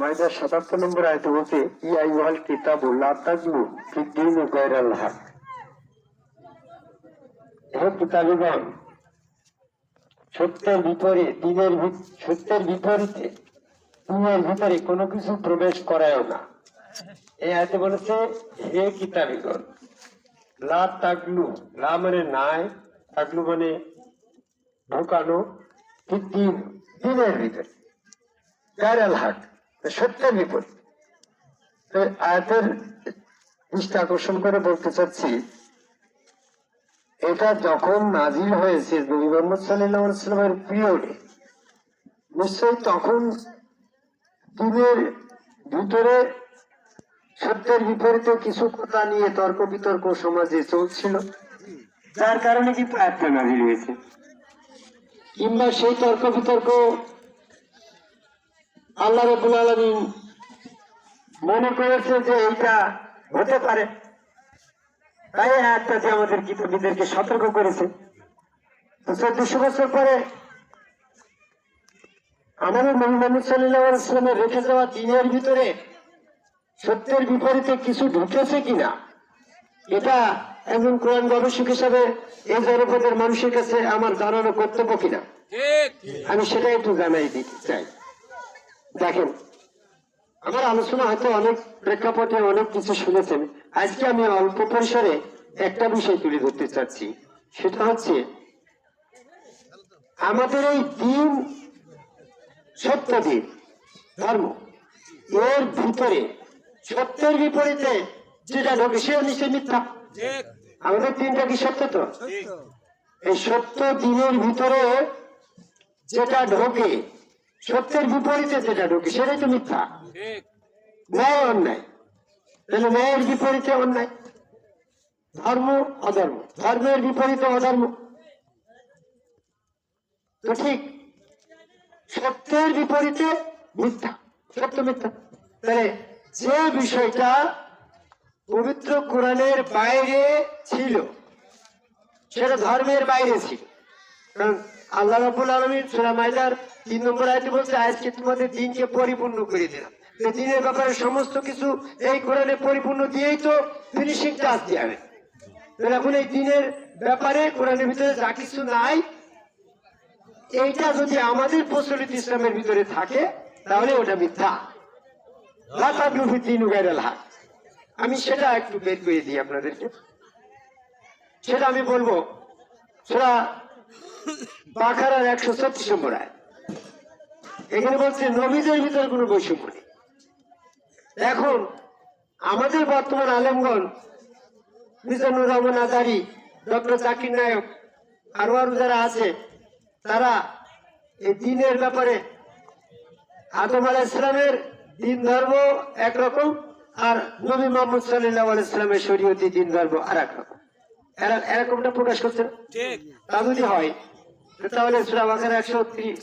মাইদার সাতাত্তর নম্বর আয়তে বলছে ইয়াই ওয়াল কিতাব লা ফিদ্দিন গায়রাল হক। হে কিতাবিগণ, সত্যের বিপরীত দিনের সত্যের বিপরীতে দিনের ভিতরে কোনো কিছু প্রবেশ করায়ও না। এই আয়তে বলেছে, হে কিতাবিগণ, লা তাগলু, লা মানে নাই, তাগলু মানে ঢোকানো দিন দিনের ভিতরে, গায়রাল হাক। সত্যের বিপরীত। তো আয়াতের দৃষ্টি আকর্ষণ করে বলতে চাচ্ছি, এটা যখন নাজিল হয়েছে নবী মোহাম্মদ সাল্লামের পিরিয়ডে, নিশ্চয়ই তখন দিনের ভিতরে সত্যের বিপরীতে কিছু কথা নিয়ে তর্ক বিতর্ক সমাজে চলছিল, যার কারণে কিন্তু আয়াতটা নাজিল হয়েছে। কিংবা সেই তর্ক বিতর্ক আল্লাহ রবুল আলমিন মনে করেছে যে এইটা হতে পারে। তাই একটা যে আমাদের কিতাবীদেরকে সতর্ক করেছে। তো চোদ্দশো বছর পরে আমাদের মোহাম্মদ সাল্লাহ ইসলামের রেখে যাওয়া দিনের ভিতরে সত্যের বিপরীতে কিছু ঢুকেছে কিনা এটা একজন কোরআন গবেষক হিসাবে এই জনপদের মানুষের কাছে আমার জানানো কর্তব্য কিনা? আমি সেটা একটু জানাই দিতে চাই। দেখেন আমার আলোচনা হয়তো অনেক প্রেক্ষাপটে অনেক কিছু শুনেছেন। আজকে আমি অল্প পরিসরে একটা বিষয় তুলে ধরতে চাচ্ছি। সেটা হচ্ছে আমাদের এই দিন সত্য দিন ধর্ম। এর ভিতরে সত্যের বিপরীতে যেটা ঢোকে সে নিশ্চয় মিথ্যা। আমাদের দিনটা কি সত্য তো? এই সত্য দিনের ভিতরে যেটা ঢোকে সত্যের বিপরীতে যেটা ঢোকে সেটাই তো মিথ্যা। ন্যায় অন্যায়। তাহলে ন্যায়ের বিপরীতে অন্যায়। ধর্ম অধর্ম। ধর্মের বিপরীতে অধর্ম। তো ঠিক। সত্যের বিপরীতে মিথ্যা। সত্য মিথ্যা। তাহলে যে বিষয়টা পবিত্র কোরআনের বাইরে ছিল সেটা ধর্মের বাইরে ছিল। কারণ আল্লাহ রাবুল আলমীর সুরা মাইদার তিন নম্বর আয়তে বলছে, আজকে তোমাদের দিনকে পরিপূর্ণ করে দিলাম। দিনের ব্যাপারে সমস্ত কিছু এই কোরআনে পরিপূর্ণ দিয়েই তো ফিনিশিং টাচ দিয়ে হবে। এখন এই দিনের ব্যাপারে কোরআনের ভিতরে যা কিছু নাই, এইটা যদি আমাদের প্রচলিত ইসলামের ভিতরে থাকে, তাহলে ওটা মিথ্যা। আমি সেটা একটু বের করে দিই আপনাদেরকে। সেটা আমি বলব সেটা বাখারার একশো ছত্রিশ নম্বর আয়। এখানে বলছে নবীদের ভিতরে কোনো বৈষম্য নেই। এখন আমাদের বর্তমান আলেমগণ মিজানুর রহমান আজারি ডক্টর জাকির নায়ক আরও আরও যারা আছে তারা এই দিনের ব্যাপারে আদম আলাহ ইসলামের দিন ধর্ম একরকম আর নবী মোহাম্মদ সাল্লাহ আলাইসলামের শরীয়তি দিন ধর্ম আর এক রকম এরকমটা প্রকাশ করছে না? তা যদি হয় তাহলে সুরা বাকার একশো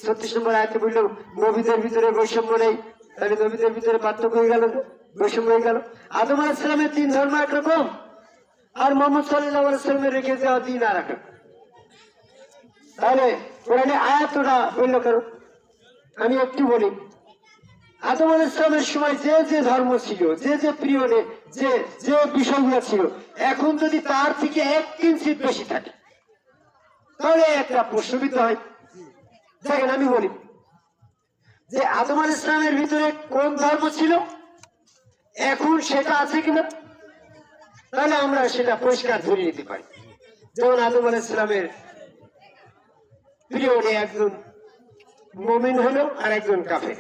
ছত্রিশ নম্বর আয়তে বলল, নবীদের ভিতরে বৈষম্য নেই। তাহলে নবীদের ভিতরে পার্থক্য হয়ে গেল, বৈষম্য হয়ে গেল। আদম আলাইসলামের দিন ধর্ম একরকম, আর মোহাম্মদ সাল্লাহ আলাইসলামের রেখে দেওয়া দিন আর এক তাহলে কোরআনে আয়াতটা বলল কেন? আমি একটু বলি। আদম আল ইসলামের সময় যে যে ধর্ম ছিল, যে যে পিরিয়ডে যে যে বিষয়গুলো ছিল, এখন যদি তার থেকে এক কিঞ্চিত বেশি থাকে তাহলে একটা প্রশ্নবিত হয়। দেখেন, আমি বলি যে আদম আল ইসলামের ভিতরে কোন ধর্ম ছিল? এখন সেটা আছে কিনা? তাহলে আমরা সেটা পরিষ্কার ধরে নিতে পারি। যেমন আদম আল ইসলামের পিরিয়ডে একজন মমিন হলো আর একজন কাফের।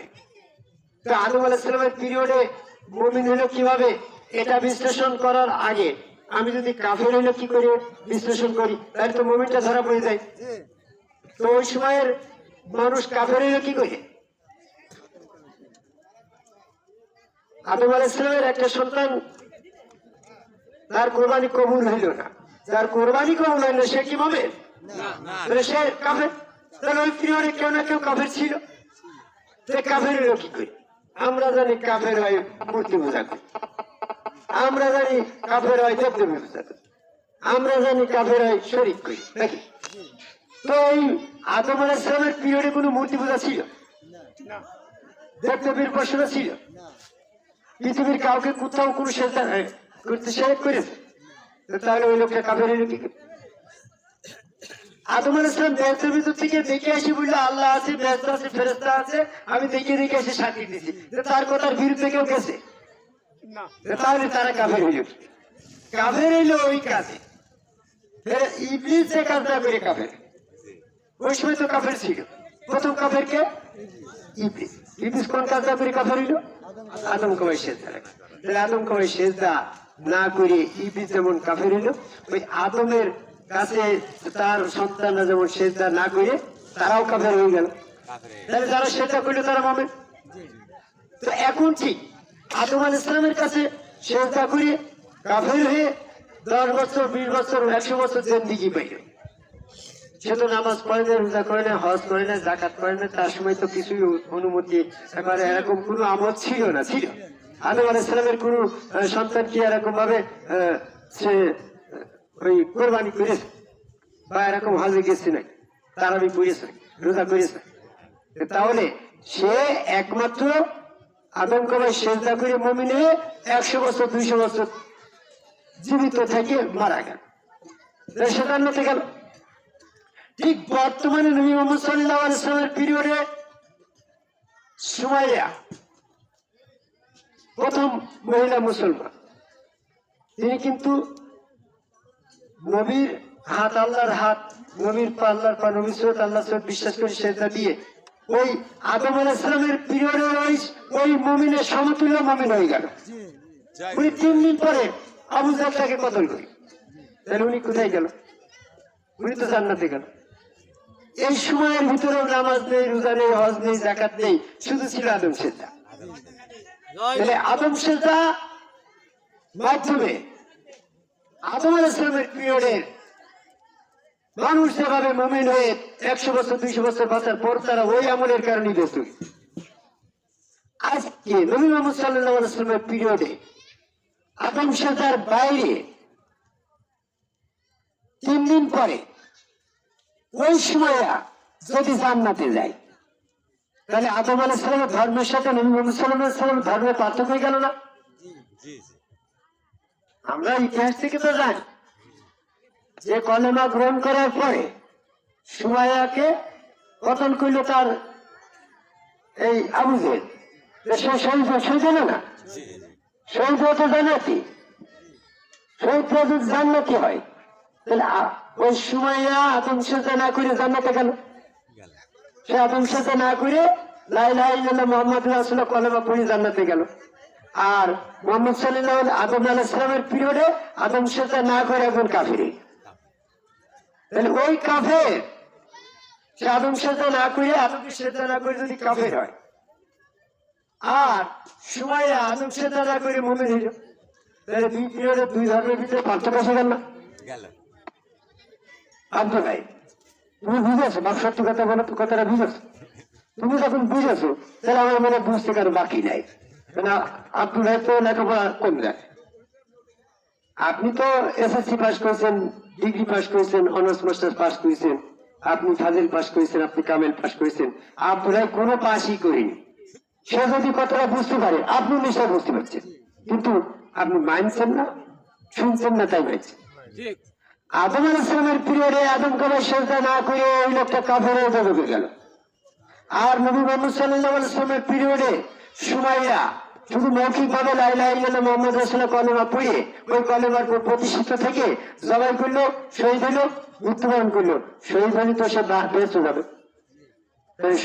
তো আদম আলাহিসামের পিরিয়ডে মমিন হলো কীভাবে? এটা বিশ্লেষণ করার আগে আমি যদি কাফের হইল কি করে? বিশ্লেষণ করি। তাহলে তো মমিনটা ধরা পড়ে যায়। তো ওই সময়ের মানুষ কাফের হইল কি করে? আদম আলাহিসামের একটা সন্তান, তার কোরবানি কবুল হইল না। যার কোরবানি কবুল হইল সে কি তাহলে সে কাফের। তাহলে ওই পিরিয়ডে কেউ না কেউ কাফের ছিল। সে কাফের হলো কি করে? আমরা জানি কাফের হয় মূর্তি পূজা করে। আমরা জানি কাফের হয় দেবদেবী আমরা জানি কাফের হয় শরিক করি, নাকি? তো এই আদম পিরিয়ডে কোনো মূর্তি পূজা ছিল? দেবদেবীর উপাসনা ছিল? পৃথিবীর কাউকে কোথাও কোনো সেজদা করতে করেছে? তাহলে ওই লোকটা কাফের আদম আল ব্যস্তের ভিতর থেকে দেখে আসি বলল, আল্লাহ আছে ব্যস্ত আছে ফেরেস্তা আছে, আমি দেখে দেখে এসে সাক্ষী দিচ্ছি তো তার কথার বিরুদ্ধে কেউ গেছে? তাহলে তারা কাফের হইল কি? কাফের। হইল ওই কাজে ইবলিস যে কাজটা করে কাফের? ওই সময় তো কাফের ছিল। প্রথম কাফের কে? ইবলিস। ইবলিস কোন কাজটা করে কাফের হইল? আদম কবাই সেজদা তাহলে আদম কবাই সেজদা না করে ইবলিস যেমন কাফের হইল ওই আদমের কাছে তার সন্তানরা যেমন সেজদা না করে তারাও কাফের হয়ে গেল। তাহলে যারা সেজদা করল তারা মামে? তো এখন ঠিক। আদম ইসলামের কাছে করে কাফের হয়ে দশ বছর, বিশ বছর, একশো বছর জিন্দিগি পাইল সে তো নামাজ পড়ে না রোজা করে না হজ করে না জাকাত করে না তার সময় তো কিছুই অনুমতি এবারে এরকম কোনো ছিল না, ছিল। আদম আল ইসলামের কোনো সন্তান কি এরকম ভাবে সে ওই কোরবানি করেছে? বা এরকম হজে গেছে নাই তারাবি করেছে রোজা করেছে তাহলে সে একমাত্র আতঙ্কবাদ সেজদা করে মমিন একশো বছর, দুইশো বছর জীবিত থেকে মারা গেল। গেল। ঠিক বর্তমানে নবী মোহাম্মদ সাল্লাহ পিরিয়ডে সুমাইয়া প্রথম মহিলা মুসলমান। তিনি কিন্তু নবীর হাত, আল্লাহর হাত, নবীর পা আল্লাহর পা, নবীর সৈয়দ আল্লাহ সৈয়দ বিশ্বাস করে সেটা দিয়ে ওই আদম আলাহ ইসলামের পিরিয়ডে ওই ওই মমিনের সমতুল্য মমিন হয়ে গেল। উনি তিন দিন পরে আবু জাহলকে কতল করি তাহলে উনি কোথায় গেল? উনি তো জান্নাতে গেল। এই সময়ের ভিতরে নামাজ নেই, রোজা নেই, হজ নেই জাকাত নেই, শুধু ছিল আদম সেজদা। তাহলে আদম সেজদা মাধ্যমে আদম আলাহ ইসলামের পিরিয়ডের মানুষ যেভাবে মোমেন হয়ে একশো বছর দুইশো বছর বাঁচার পর তারা ওই আমলের কারণে ব্যস্ত। আজকে নবী মোহাম্মদ আলাইসলামের পিরিয়ডে আদম সেজার বাইরে তিন দিন পরে ওই সময় যদি জান্নাতে যায় তাহলে আদম আলাহ সালামের ধর্মের সাথে নবী মোহাম্মদ সাল্লাহ সাল্লামের ধর্মের পার্থক্য হয়ে গেল না? আমরা ইতিহাস থেকে তো জানি। যে কলেমা গ্রহণ করার পরে সুমাইয়াকে কতল করল তার এই আবুজের সে শহীদ শহীদ হলো না? শহীদ হতে জানাতি শহীদ জান্নাতি হয়? তাহলে ওই সুমাইয়া না করে জান্নাতে গেল। সে না করে লাই লাই মোহাম্মদ রাসুল্লাহ কলেমা পড়ে জান্নাতে গেল। আর মোহাম্মদ সাল্লাহ আদম আলাহ ইসলামের পিরিয়ডে আদম সাথে না করে এখন কাফিরি। তাহলে ওই কাফের সে আদম সাথে না করে আদমকে সেজদা না করে যদি কাফের হয়? আর সময় আদম সেজদা না করে মনে হইল তাহলে দুই পিরিয়ডে দুই ধর্মের ভিতরে পার্থক্য গেল। না আব্দুল ভাই তুমি বুঝেছ বাপ সত্য কথা বলো তো কথাটা বুঝেছ? তুমি যখন বুঝেছ তাহলে আমার মনে বুঝতে কারও বাকি নাই। কেন আব্দুল ভাই তো লেখাপড়া কম যায় আপনি তো এসএসসি পাস করেছেন ডিগ্রি পাস করেছেন অনার্স মাস্টার পাস করেছেন। আপনি ফাজিল পাস করেছেন আপনি কামেল পাস করেছেন। আপনারা কোনো পাসই করেনি। সে যদি কথাটা বুঝতে পারে আপনি নিশ্চয় বুঝতে পারছেন। কিন্তু আপনি মানছেন না শুনছেন না তাই মানছেন আদম আল ইসলামের পিরিয়ডে আদম কবে সেজদা না করে ওই লোকটা কাফের হয়ে ঢুকে গেল। আর নবী মোহাম্মদ সাল্লাহ ইসলামের পিরিয়ডে সুমাইয়া শুধু মৌখিক ভাবে লাইলাই গেল মোহাম্মদ রাসুল্লাহ কলেমা পড়িয়ে ওই কলেমার প্রতিষ্ঠিত থেকে জবাই করল, শহীদ হলো, মৃত্যুবরণ করল। শহীদ হলে তো সে বেঁচে যাবে।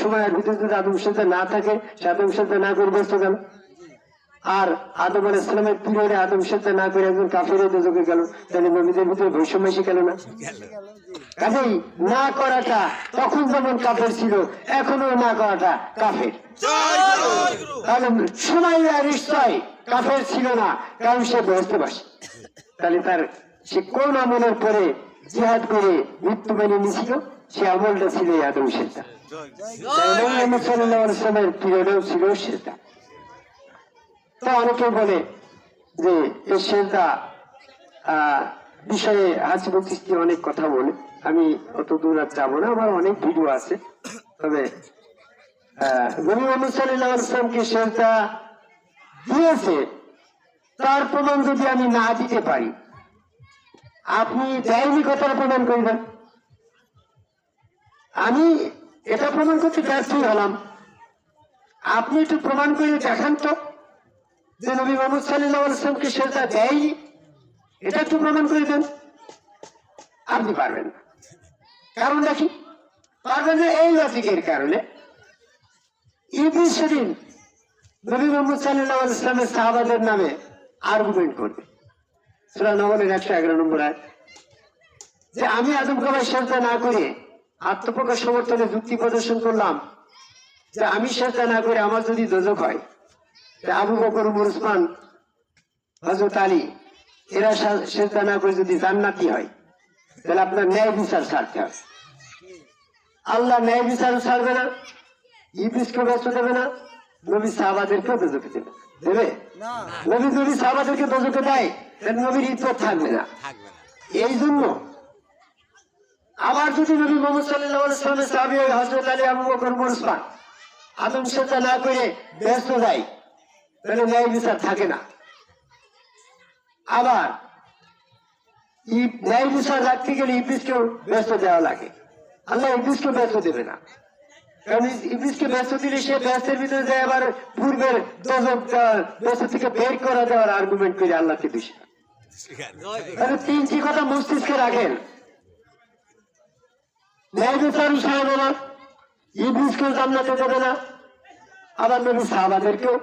সময় আর ভিতরে যদি আদম না থাকে, সে আদম না করে ব্যস্ত গেল আর আদম আল ইসলামের পিরিয়ডে আদম সাথে না করে একজন কাফের যোগে গেল, তাহলে নবীদের ভিতরে বৈষম্য এসে গেল না? কাজেই না করাটা তখন যেমন কাফের ছিল, এখনও না করাটা কাফের। সময় নিশ্চয় কাফের ছিল না, কারণ সে বসতে তাহলে তার সে কোন আমলের পরে জিহাদ করে মৃত্যু মেনে নিয়েছিল? সে আমলটা ছিল আদম সেটা সাল্লামের পিরিয়ডেও ছিল সেটা। তা অনেকে বলে যে এই সেজদা বিষয়ে হাসিব কিস্তি অনেক কথা বলে। আমি অত দূর আর যাব না, আমার অনেক ভিডিও আছে। তবে নবী মোহাম্মদ সাল্লাল্লাহু সেজদা দিয়েছে, তার প্রমাণ যদি আমি না দিতে পারি, আপনি দেয়নি কথার প্রমাণ করবেন? আমি এটা প্রমাণ করতে ব্যর্থই হলাম। আপনি একটু প্রমাণ করে দেখান তো। যে নবী মোহাম্মদ আলাইহি ওয়াসাল্লামকে সেজদা দেয়নি এটা একটু প্রমাণ করে দেন আপনি পারবেন না। কারণ দেখি, পারবেন না এই লজিকের কারণে। ইবলিস সেদিন নবী মোহাম্মদ আলাইহি ইসলামের সাহাবাদের নামে আর্গুমেন্ট করবে। সূরা নবলের একশো এগারো নম্বর আয় যে আমি আদম কাবাই সেজদা না করে আত্মপ্রকাশ সমর্থনে যুক্তি প্রদর্শন করলাম। যে আমি সেজদা না করে আমার যদি দোজক হয় আবু বকর উমর উসমান হজরত আলী এরা সেজদা না করে যদি জান্নাতি হয় তাহলে আপনার ন্যায় বিচার ছাড়তে হবে। আল্লাহ ন্যায় বিচার ছাড়বে না ইবলিসকে ব্যস্ত দেবে না নবী সাহাবাদেরকেও দোজকে দেবে দেবে? নবী যদি সাহাবাদেরকে দোজকে দেয় তাহলে নবীর ইজ্জত থাকবে না। এই জন্য আবার যদি নবী মোহাম্মদ আলাইহি ওয়াসাল্লামের সাহাবী ওই হযরত আলী আবু বকর উমর উসমান আদম সেজদা না করে ব্যস্ত যায় তাহলে ন্যায় বিচার থাকে না। আবার ন্যায় বিচার রাখতে গেলে ইবলিসকেও ব্যস্ত দেওয়া লাগে। আল্লাহ ইবলিসকে ব্যস্ত দেবে না। কারণ ই- ইবলিসকে ব্যস্ত দিলে সে ব্যস্তের ভিতরে যায়, আবার পূর্বের দোজক ব্যস্ত থেকে বের করা দেওয়ার আর্গুমেন্ট করে আল্লাহকে দোষী তাহলে তিনটি কথা মস্তিষ্কে রাখেন। ন্যায় বিচার সাহাবে না ইবলিসকেও জান্নাতে দেবে না। আবার নবী সাহাবাদেরকেও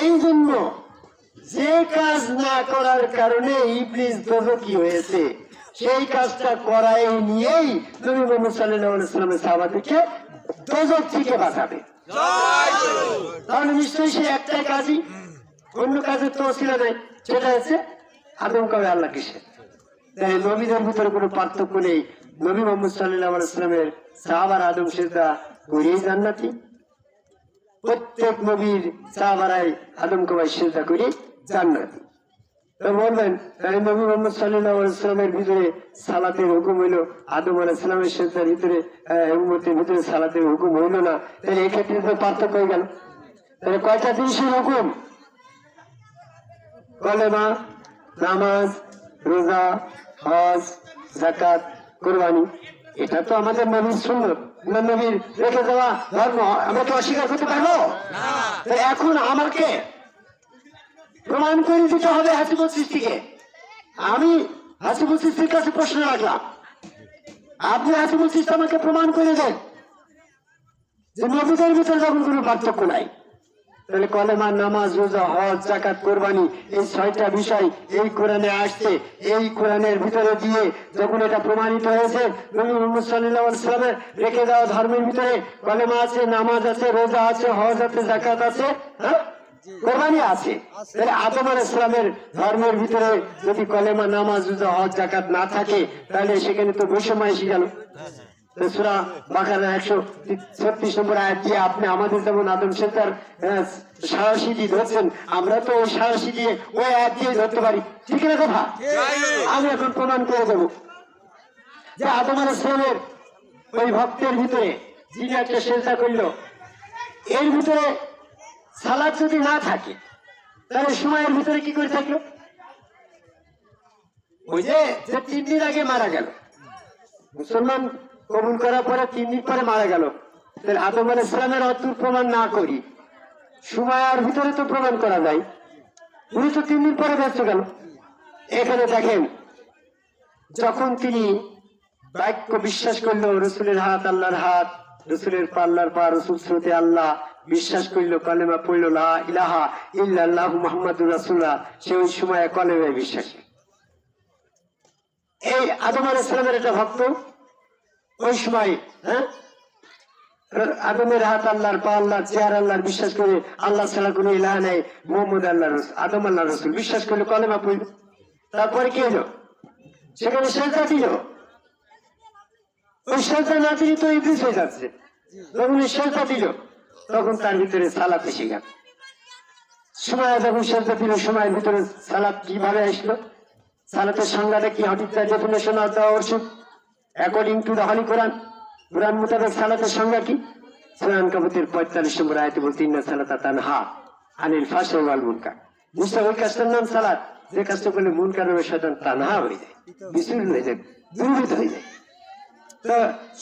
এই জন্য যে কাজ না করার কারণে ইবলিস হয়েছে, সেই কাজটা করাই নিয়েই মোহাম্মদ সাহাবাদেরকে দোজক থেকে বাঁচাবে। তাহলে নিশ্চয়ই সে একটাই কাজই। অন্য কাজের তো নাই। সেটা হচ্ছে আদম কবে আল্লাহ কিসে তাই নবীদের ভিতরে কোনো পার্থক্য নেই। নবী মোহাম্মদ সাল্লাহ ইসলামের সাহাবার আদম সেজদা করেই জান্নাতি। প্রত্যেক নবীর সাহাবারাই আদম কবাই সেজদা করে জান্নাতি। ভিতরে হুকুম হইল, আদম হুকুম হইল না। পার্থক্য হয়ে গেল। তাহলে কয়টা জিনিসের হুকুম? কলেমা নামাজ, রোজা, হজ জাকাত কোরবানি, এটা তো আমাদের সুন্নত। না নবীর রেখে দেওয়া ধর্ম আমরা তো অস্বীকার করতে পারব? এখন আমাকে প্রমাণ করে দিতে হবে হাসিবুল সৃষ্টিকে। আমি হাসিবুল সৃষ্টির কাছে প্রশ্ন রাখলাম। আপনি হাসিবুল সৃষ্টি আমাকে প্রমাণ করে দেন যে নবীদের ভিতরে যখন কোনো পার্থক্য নাই। তাহলে কলেমা নামাজ, রোজা, হজ জাকাত কোরবানি, এই ছয়টা বিষয় এই কোরআনে আসছে। এই কোরআনের ভিতরে দিয়ে যখন এটা প্রমাণিত হয়েছে রেখে দেওয়া ধর্মের ভিতরে কলেমা আছে, নামাজ আছে, রোজা আছে, হজ আছে জাকাত আছে হ্যাঁ? কোরবানি আছে। তাহলে আলাইহিস ইসলামের ধর্মের ভিতরে যদি কলেমা, নামাজ, রোজা, হজ জাকাত না থাকে, তাহলে সেখানে তো বৈষম্য এসে গেল। সুরা বাকারা একশো ছত্রিশ নম্বর আয়াত দিয়ে আপনি আমাদের যেমন আদম সেন্টার সাহসী দিয়ে ধরছেন, আমরা তো ওই সাহসী দিয়ে ওই আয়াত দিয়ে ধরতে পারি। ঠিক না কথা? আমি এখন প্রমাণ করে দেব। যে আদম আল ইসলামের ওই ভক্তের ভিতরে যিনি একটা চেষ্টা করল, এর ভিতরে সালাদ যদি না থাকে, তাহলে সময়ের ভিতরে কি করে থাকল? ওই যে তিন দিন আগে মারা গেল। মুসলমান কবুল করার পরে তিন দিন পরে মারা গেল। তাহলে আদম আল ইসলামের অতুর প্রমাণ না করি। সময়ের ভিতরে তো প্রমাণ করা যায় উনি তো তিন দিন পরে ব্যস্ত গেল। এখানে দেখেন, যখন তিনি বাক্য বিশ্বাস করল, রসুলের হাত, আল্লাহর হাত, রসুলের পাল্লার পা, রসুল স্রোতে আল্লাহ বিশ্বাস করল, কলেমা পড়ল, লা ইলাহা ইল্লাল্লাহ মুহাম্মাদুর রাসূলুল্লাহ। সে ওই সময় কলেমায় বিশ্বাসী। এই আদম আল ইসলামের একটা ভক্ত ওই সময় হ্যাঁ? আদমের হাত আল্লাহর পা চেয়ার আল্লাহর বিশ্বাস করে আল্লাহ ছাড়া কোনো ইলাহা মোহাম্মদ আল্লাহ রসুল, আদম আল্লাহ রসুল। বিশ্বাস কলেমা তারপরে কি হলো? সেখানে দিল। ওই না দিলে তো ইবলিস হয়ে যাচ্ছে। যখন সেজদা দিল, তখন তার ভিতরে সালাত এসে গেল। সময় যখন সেজদা দিল, সময়ের ভিতরে সালাত কীভাবে আসলো? সালাতের সংজ্ঞাটা কি? Definition of the worship according to the holy Quran Quran মোতাবেক সালাতের সংজ্ঞা কি সুরান কাবুতের পঁয়তাল্লিশ নম্বর আয়তে বলতে ইন্না সালাতা তানহা আনিল ফাশা ওয়াল মুনকার ওই কাজটার নাম সালাত যে কাজটা করলে মুনকার হবে শয়তান তানহা হয়ে যায় বিচূর্ণ হয়ে যায় দুর্বৃত হয়ে যায়।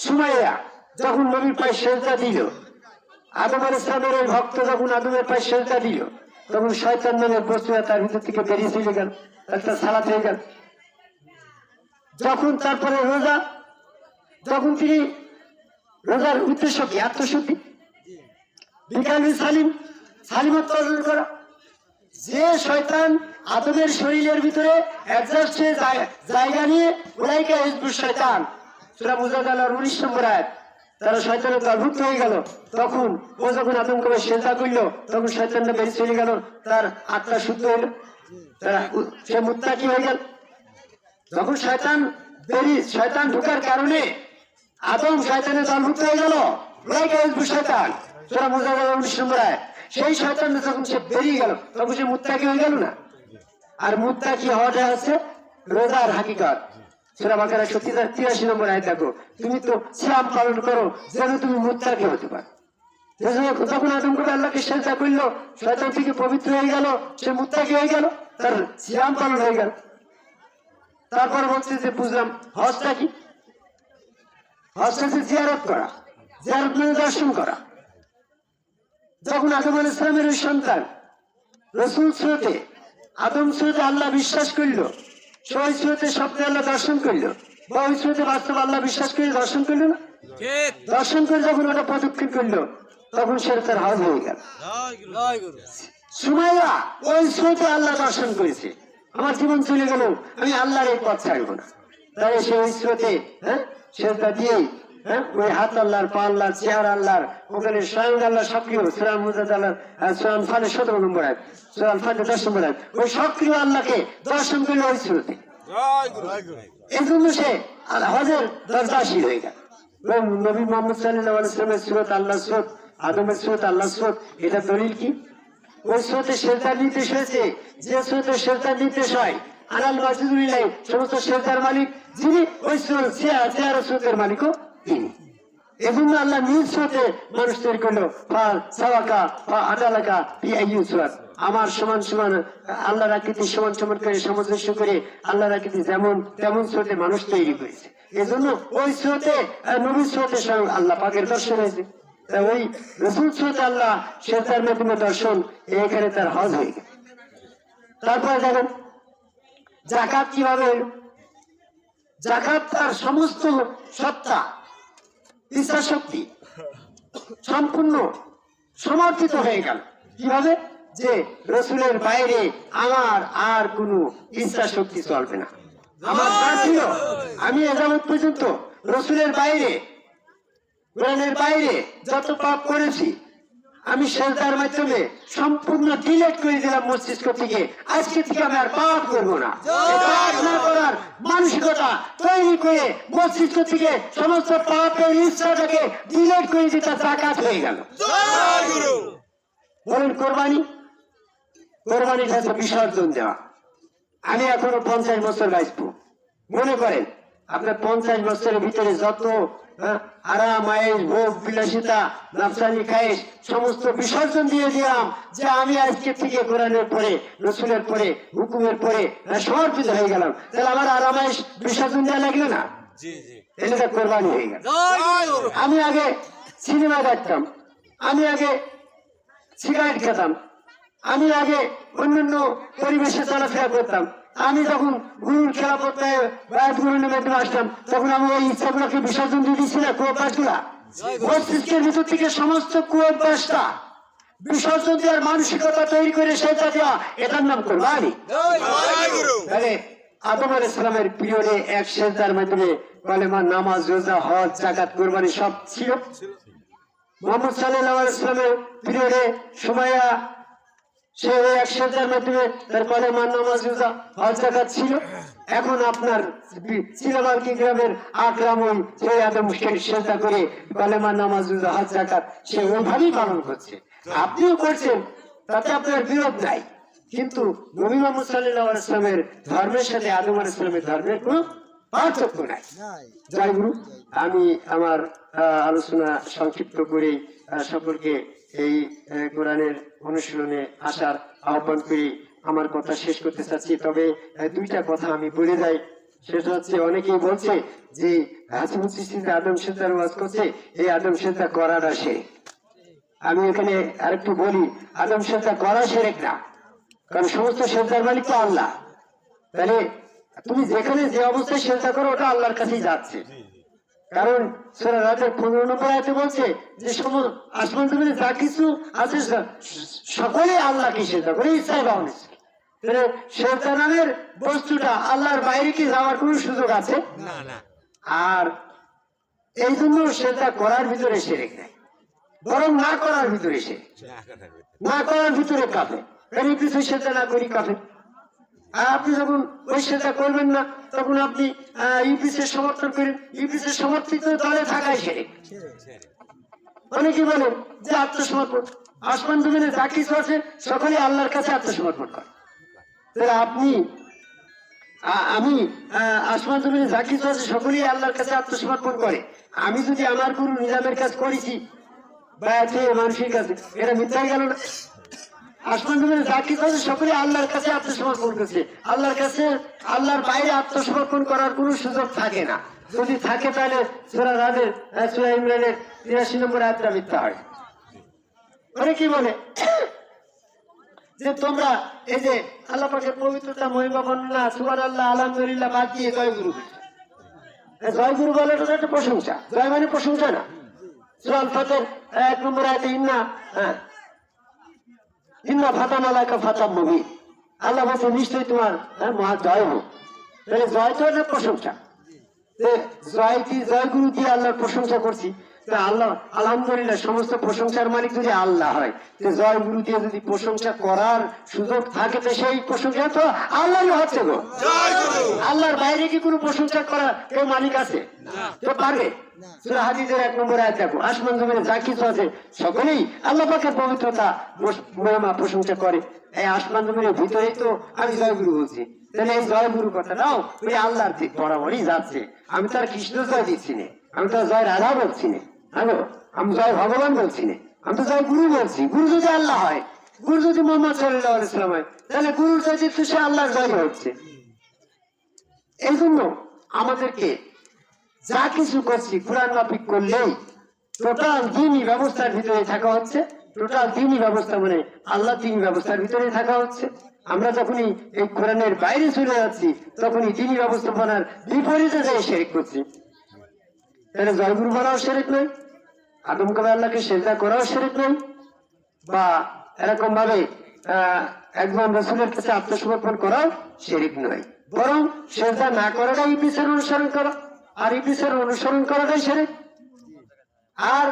সুমাইয়া যখন নবীর পায়ে সেজদা দিল আদম আল ওই ভক্ত যখন আদমের পায়ে সেজদা দিল, তখন শয়তান নামের তার ভিতর থেকে বেরিয়ে চলে গেল, একটা সালাত হয়ে গেল। যখন তারপরে রোজা যখন তিনি রোজার উদ্দেশ্য কি আত্মশুদ্ধি বিকাল সালিম সালিমত অর্জন করা। যে শয়তান আদমের শরীরের ভিতরে অ্যাডজাস্ট হয়ে জায়গা নিয়ে ওলাইকে হিজবুর শয়তান। বোঝা গেল উনিশ নম্বর আয়াত। তারা শয়তানের দলভুক্ত হয়ে গেল। তখন ও যখন আদম কবে সেজদা করল, তখন শয়তানটা বেরিয়ে চলে গেল। তার আত্মা শুদ্ধ হলো। সে মুত্তাকি হয়ে গেল। যখন শয়তান বেরিয়ে, শয়তান ঢোকার কারণে আদম শয়তানের দলভুক্ত হয়ে গেল। শয়তান। গেল উনিশ নম্বর, সেই শয়তান যখন সে বেরিয়ে গেল, তখন সে মুত্তাকি হয়ে গেল না? আর মুত্তাকি হওয়াটা হচ্ছে রোজার হাকিকত। সত্যি তিরাশি নম্বর আয় দেখো, তুমি তো পালন করো, যেন তুমি মুত্তাকি হতে পারো। যখন আদম করে আল্লাহকে সেজদা করল, শয়তান থেকে পবিত্র হয়ে গেল, সে মুত্তাকি হয়ে গেল, তার শ্যাম পালন হয়ে গেল। তারপর বলছে যে, বুঝলাম, হজটা কি? হচ্ছে জিয়ারত করা জিয়ারত মানে দর্শন করা। যখন আদম আল ইসলামের ওই সন্তান রসুল স্রোতে আদম স্রোতে আল্লাহ বিশ্বাস করল সবাই স্রোতে স্বপ্নে আল্লাহ দর্শন করল বা ওই স্রোতে বাস্তব আল্লাহ বিশ্বাস করে দর্শন করল না? দর্শন করে যখন ওটা প্রদক্ষিণ করল তখন সেটা তার হজ হয়ে গেল। সুমাইয়া ওই স্রোতে আল্লাহ দর্শন করেছে। আমার জীবন চলে গেল আমি আল্লাহর এই পথ ছাড়বো না। তাই সে ওই স্রোতে হ্যাঁ সেটা দিয়েই হ্যাঁ? ওই হাত আল্লাহর, পা আল্লাহর, চেহারা আল্লাহর, ওখানে স্বয়ং আল্লাহ সক্রিয় সুরান মুজাদ আল্লাহ ফালে সতেরো নম্বর ফালে দশ নম্বর ওই সক্রিয় আল্লাহকে দর্শন করল ওই এই জন্য সে হজের দরদাসী হয়ে গেল। নবী মোহাম্মদ সাল্লাহ স্রোত আল্লাহ স্রোত, আদমের স্রোত আল্লাহ স্রোত, এটা দলিল কি? ওই স্রোতে সেজদার নির্দেশ হয়েছে। যে স্রোতে সেজদার নির্দেশ হয় আনাল মাসিদুল্লাহ সমস্ত সেজদার মালিক, যিনি ওই চেয়ার স্রোতের মালিকও, তিনি। এজন্য আল্লাহ নিজ স্রোতে মানুষ তৈরি করল। ফা সাওয়াকা, ফা, আদালাকা আমার সমান সমান, আল্লাহর আকৃতি সমান সমান করে, সামঞ্জস্য করে, আল্লাহর আকৃতি যেমন, তেমন স্রোতে মানুষ তৈরি করেছে। এজন্য ওই স্রোতে নবীর স্রোতে স্বয়ং আল্লাহ পাকের দর্শন হয়েছে। ওই রসুল স্রোতে আল্লাহ সে তার মাধ্যমে দর্শন, এখানে তার হজ হয়ে গেল। তারপরে দেখেন জাকাত কীভাবে? জাকাত তার সমস্ত সত্তা ইচ্ছা শক্তি সম্পূর্ণ সমর্পিত হয়ে গেল। কীভাবে? যে রসুলের বাইরে আমার আর কোনো ইচ্ছা শক্তি চলবে না। আমার যা ছিল, আমি এজামত পর্যন্ত রসুলের বাইরে, কোরআনের বাইরে যত পাপ করেছি আমি সেজদার মাধ্যমে সম্পূর্ণ ডিলেট করে দিলাম মস্তিষ্ক থেকে। আজকে থেকে আমি আর পাপ করব না। পাপ না করার মানসিকতা তৈরি করে মস্তিষ্ক থেকে সমস্ত পাপের ইচ্ছাটাকে ডিলেট করে দিতে জাকাত হয়ে গেল। বলেন কোরবানি? কোরবানিটা হচ্ছে বিসর্জন দেওয়া। আমি এখনও পঞ্চাশ বছর বাঁচবো। মনে করেন আপনার পঞ্চাশ বছরের ভিতরে যত আরাম আয়েস ভোগ বিলাসিতা নাফসানি খায়েস সমস্ত বিসর্জন দিয়ে দিলাম যে আমি আজকে থেকে কোরআনের পরে রসুলের পরে হুকুমের পরে হ্যাঁ, সমর্পিত হয়ে গেলাম। তাহলে আমার আরাম আয়েস বিসর্জন দেওয়া লাগল না? এটা কোরবানি হয়ে গেল। আমি আগে সিনেমা দেখতাম। আমি আগে সিগারেট খেতাম। আমি আগে অন্যান্য পরিবেশে চলাফেরা করতাম। আমি যখন গুরুর খেলা করতে আসতাম, তখন আমি ওই ইচ্ছাগুলোকে বিসর্জন দিয়ে দিচ্ছি না কুয়োপাসগুলা মস্তিষ্কের ভিতর থেকে সমস্ত কুয়োপাসটা বিসর্জন দেওয়ার মানসিকতা তৈরি করে সেটা দেওয়া, এটার নাম কোরবানি আদম পিরিয়ডে এক সেজদার মাধ্যমে কলেমা, নামাজ, রোজা, হজ জাকাত কোরবানি সব ছিল। মোহাম্মদ সাল্লাহ পিরিয়ডে সুমাইয়া সে তার নামাজ রোজা হজ জাকাত ছিল। এখন আপনার গ্রামের ওই সেই আদম করে নামাজ রোজা, হজ জাকাত সে ওইভাবেই পালন করছে। আপনিও করছেন, তাতে আপনার বিরোধ নাই। কিন্তু নবী মোহাম্মদ ইসলামের ধর্মের সাথে আদম আল ইসলামের ধর্মের কোন পার্থক্য নাই। যাই গুরু, আমি আমার আলোচনা সংক্ষিপ্ত করে সকলকে এই কোরআনের অনুশীলনে আসার আহ্বান করি। আমার কথা শেষ করতে চাচ্ছি, তবে দুইটা কথা আমি বলে যাই। সেটা হচ্ছে, অনেকেই বলছে যে আদম সেতার ওয়াজ করছে, এই আদম সেতা করার আসে। আমি এখানে আরেকটু বলি, আদম সেতা করা সেরেক না। কারণ সমস্ত সেজদার মালিক তো আল্লাহ। তাহলে, তুমি যেখানে যে অবস্থায় সেজদা করো, ওটা আল্লাহর কাছেই যাচ্ছে। কারণ সুরা রাতের পনেরো নম্বর আয়তে বলছে যে সমস্ত আসমান জমিনে যা কিছু আছে স- সকলেই আল্লাহকে সেজদা করে ইচ্ছায় বা অনিচ্ছায়। নামের বস্তুটা আল্লাহর বাইরে কি যাওয়ার কোনো সুযোগ আছে? না না। আর এই জন্য সেজদা করার ভিতরে সেরেক নেই। বরং না করার ভিতরে সেরেক না করার ভিতরে। আমি কিছু সেটা না করি কাফে আর আপনি যখন ওই সেটা করবেন না, তখন আপনি ইউপিসের সমর্থন করেন। ইউপিসের সমর্থিত দলে থাকাই সেরে অনেকে বলেন যে আত্মসমর্পণ। আসমান জমিনে যা কিছু আছে সকলে আল্লাহর কাছে আত্মসমর্পণ করে। তাহলে আপনি আমি আসমান জমিনে যা কিছু আছে, সকলেই আল্লাহর কাছে আত্মসমর্পণ করে। আমি যদি আমার গুরু নিজামের কাজ করেছি, বা মানুষের কাছে, এটা মিথ্যা গেল না। আসমান সকলে আল্লাহর কাছে আত্মসমর্পণ করছে। আল্লাহর কাছে, আল্লাহর বাইরে আত্মসমর্পণ করার কোনো সুযোগ থাকে না। যদি থাকে তাহলে সুরা রাদের সুরা ইমরানের তিরাশি যে তোমরা এই যে আল্লাহ পাকের পবিত্রতা, মহিমা, বর্ণনা সুবান আল্লাহ আলহামদুলিল্লাহ বাদ দিয়ে জয় গুরু এই জয় বলে একটা প্রশংসা। জয় মানে প্রশংসা না। সুরাল ফাতের এক নম্বর আয়তে ইন্না হ্যাঁ ইন্না ফাতা মালাইকা ফাতা মুভি আল্লাহ বলছে নিশ্চয়ই তোমার হ্যাঁ, মহা জয় হোক। তাহলে জয় তো প্রশংসা। জয় জয় গুরু দিয়ে আল্লাহর প্রশংসা করছি। তা আল্লাহ আলহামদুলিল্লাহ সমস্ত প্রশংসার মালিক যদি আল্লাহ হয় তো জয় গুরু দিয়ে যদি প্রশংসা করার সুযোগ থাকে তো সেই প্রশংসা তো আল্লাহ হচ্ছে গো। আল্লাহর বাইরে কি কোনো প্রশংসা করা কেউ মালিক আছে? তো হাদিসের এক নম্বর আয়াত দেখো আসমান জমিনে যা কিছু আছে সকলেই আল্লাহ পাকের পবিত্রতা মহিমা প্রশংসা করে। এই আসমান জমিনের ভিতরেই তো আমি জয়গুরু বলছি। তাহলে এই জয়গুরু কথাটাও ওই আল্লাহর বরাবরই যাচ্ছে। আমি তার কৃষ্ণ জয় দিচ্ছি না। আমি তার জয় রাধা বলছি না। হ্যালো, আমি ভগবান বলছি আমি তো গুরু বলছি। গুরু যদি আল্লাহ হয়, গুরু যদি মোহাম্মদ সাল্লাহ ইসলাম হয়, তাহলে গুরুর সে আল্লাহর জয় হচ্ছে এই জন্য আমাদেরকে যা কিছু করছি, কোরআন মাফিক করলেই টোটাল দিনই ব্যবস্থার ভিতরে থাকা হচ্ছে। টোটাল দিনই ব্যবস্থা মানে আল্লাহ দিনই ব্যবস্থার ভিতরে থাকা হচ্ছে। আমরা যখনই এই কোরআনের বাইরে চলে যাচ্ছি, তখনই দিনই ব্যবস্থাপনার বিপরীতে যেয়ে শেরিক করছি। তাহলে জয়গুরু বলাও শেরিক নয়। আদম কবে আল্লাহকে সেজদা করাও শেরিক নয়? বা এরকম ভাবে একজন রসুলের কাছে আত্মসমর্পণ করাও শেরিক নয়। বরং সেজদা না করাটাই ইপিসের অনুসরণ করা, আর ইপিসের অনুসরণ করাটাই শেরিক। আর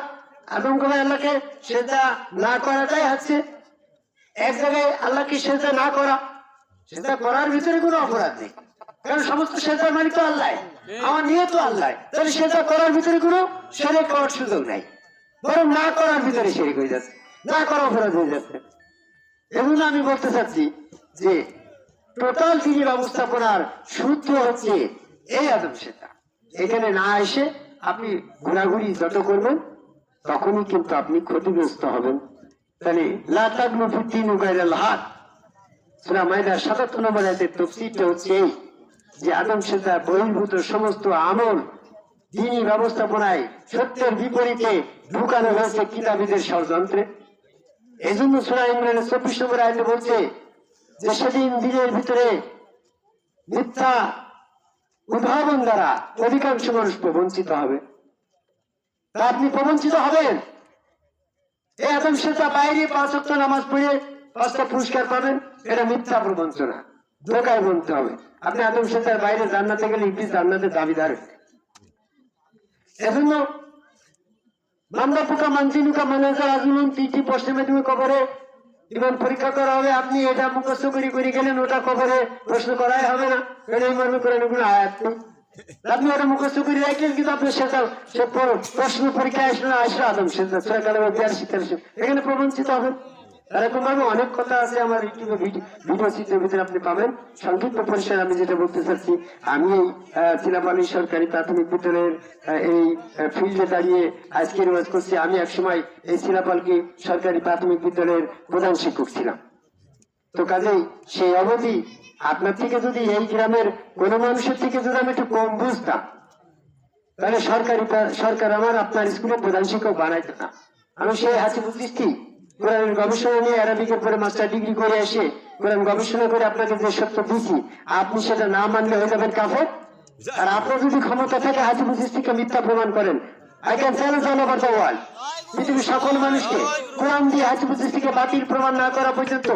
আদম কবে আল্লাহকে সেজদা না করাটাই হচ্ছে, এক জায়গায় আল্লাহকে সেজদা না করা, সেজদা করার ভিতরে কোনো অপরাধ নেই। কারণ সমস্ত সেজার মালিক তো আল্লাহ। আমার নিয়ে তো আল্লাহ। তাহলে সেজদা করার ভিতরে কোনো সেরে করার সুযোগ নাই। বরং না করার ভিতরে সেরে হয়ে যাচ্ছে, না করা অপরাধ হয়ে যাচ্ছে। এগুলো আমি বলতে চাচ্ছি যে টোটাল তিনি ব্যবস্থাপনার সূত্র হচ্ছে এই আদম সেটা। এখানে না এসে আপনি ঘোরাঘুরি যত করবেন, তখনই কিন্তু আপনি ক্ষতিগ্রস্ত হবেন। তাহলে লাতাগলু ফিদ্দিন উগাইরাল হাত সুরা মাইদার সাতাত্তর নম্বর আয়াতের তফসিরটা হচ্ছে এই যে আদম সেতা বহির্ভূত সমস্ত আমল দিনই ব্যবস্থাপনায় সত্যের বিপরীতে ঢুকানো হয়েছে কিতাবীদের ষড়যন্ত্রে। এই জন্য সুরা ইমরানের চব্বিশ নম্বর আয়তে বলছে যে সেদিন দিনের ভিতরে মিথ্যা উদ্ভাবন দ্বারা অধিকাংশ মানুষ প্রবঞ্চিত হবে। তা আপনি প্রবঞ্চিত হবেন? এই আদম সেটা বাইরে পাঁচ অক্ট নামাজ পড়ে পাঁচটা পুরস্কার পাবেন, এটা মিথ্যা প্রবঞ্চনা। ধোকায় বলতে হবে। আপনি আদম সেটার বাইরে জান্নাতে গেলে ইবলিস জান্নাতের দাবিদার এজন্য মান্দা পোকা মানচিনুকা মানাজা আজুলুন তিনটি প্রশ্নে তুমি কবরে ইমান পরীক্ষা করা হবে। আপনি এটা মুখস্থ করে করে গেলেন, ওটা কবরে প্রশ্ন করাই হবে না। এটা এই মর্মে করে কোনো আয়াত। আপনি ওটা মুখস্থ করে রাখলেন কিন্তু আপনি সেটা সে প্রশ্ন পরীক্ষা আসলে আসলে আদম সেটা ছয় কালে বিয়ার শীতের এখানে প্রবঞ্চিত হবে। এরকম ভাবে অনেক কথা আছে আমার ইউটিউবে ভিডিও চিত্রের ভিতরে আপনি পাবেন। সংক্ষিপ্ত পরিসরে আমি যেটা বলতে চাচ্ছি আমি এই আহ, চিলাপানি সরকারি প্রাথমিক বিদ্যালয়ের এই ফিল্ডে দাঁড়িয়ে আজকের ওয়াজ করছি। আমি একসময় এই চিলাপালকি সরকারি প্রাথমিক বিদ্যালয়ের প্রধান শিক্ষক ছিলাম। তো কাজেই সেই অবধি আপনার থেকে যদি এই গ্রামের কোন মানুষের থেকে যদি আমি একটু কম বুঝতাম তাহলে সরকারি সরকার আমার আপনার স্কুলে প্রধান শিক্ষক বানাইতো না। আমি সেই হাসিবুল দৃষ্টি কোরআনের গবেষণা নিয়ে অ্যারাবিকের পরে মাস্টার ডিগ্রি করে এসে কোরআন গবেষণা করে আপনাকে যে সত্য দিছি আপনি সেটা না মানলে হয়ে যাবেন কাফের? আর আপনার যদি ক্ষমতা থাকে হাসিবুল দৃষ্টিকে মিথ্যা প্রমাণ করেন। I can challenge all over the world পৃথিবীর সকল মানুষকে কোরআন দিয়ে হাসিবুল দৃষ্টিকে বাতিল প্রমাণ না করা পর্যন্ত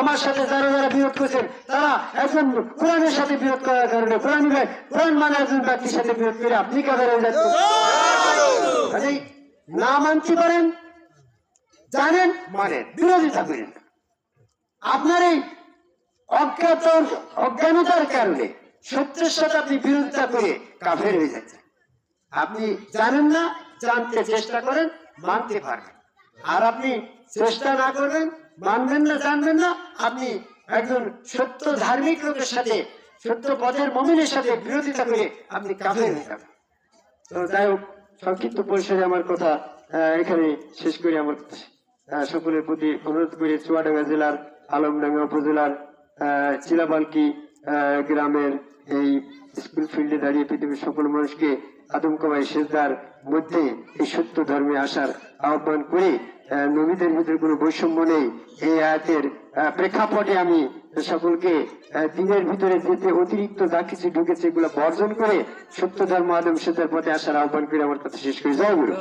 আমার সাথে যারা যারা বিরোধ করছেন তারা একজন কোরআনের সাথে বিরোধ করার কারণে কোরআন কোরআন মানে একজন ব্যক্তির সাথে বিরোধ করে আপনি কাদের হয়ে যাচ্ছেন। না মানতে পারেন জানেন মানেন। বিরোধিতা করেন আপনার এই অজ্ঞাত অজ্ঞানতার কারণে সত্যের সাথে আপনি বিরোধিতা করে কাফের হয়ে যাচ্ছেন আপনি জানেন না জানতে চেষ্টা করেন মানতে পারবেন। আর আপনি চেষ্টা না করবেন মানবেন না জানবেন না আপনি একজন সত্য ধার্মিক লোকের সাথে সত্য পথের মমিনের সাথে বিরোধিতা করে আপনি কাফের হয়ে যাবেন। তো যাই হোক সংক্ষিপ্ত পরিসরে আমার কথা আহ, এখানে শেষ করি আমার কথা। সকলের প্রতি অনুরোধ করি চুয়াডাঙ্গা জেলার, আলমডাঙ্গা উপজেলার চিলাবালকি গ্রামের এই স্কুল ফিল্ডে দাঁড়িয়ে পৃথিবীর সকল মানুষকে আদমকামাই সেজদার মধ্যে এই সত্য ধর্মে আসার আহ্বান করে নবীদের ভিতরে কোনো বৈষম্য নেই। এই আয়াতের প্রেক্ষাপটে আমি সকলকে দিনের ভিতরে যেতে অতিরিক্ত যা কিছু ঢুকেছে এগুলো বর্জন করে সত্য ধর্ম আদম সেতার পথে আসার আহ্বান করে আমার কথা শেষ করে। গুরু।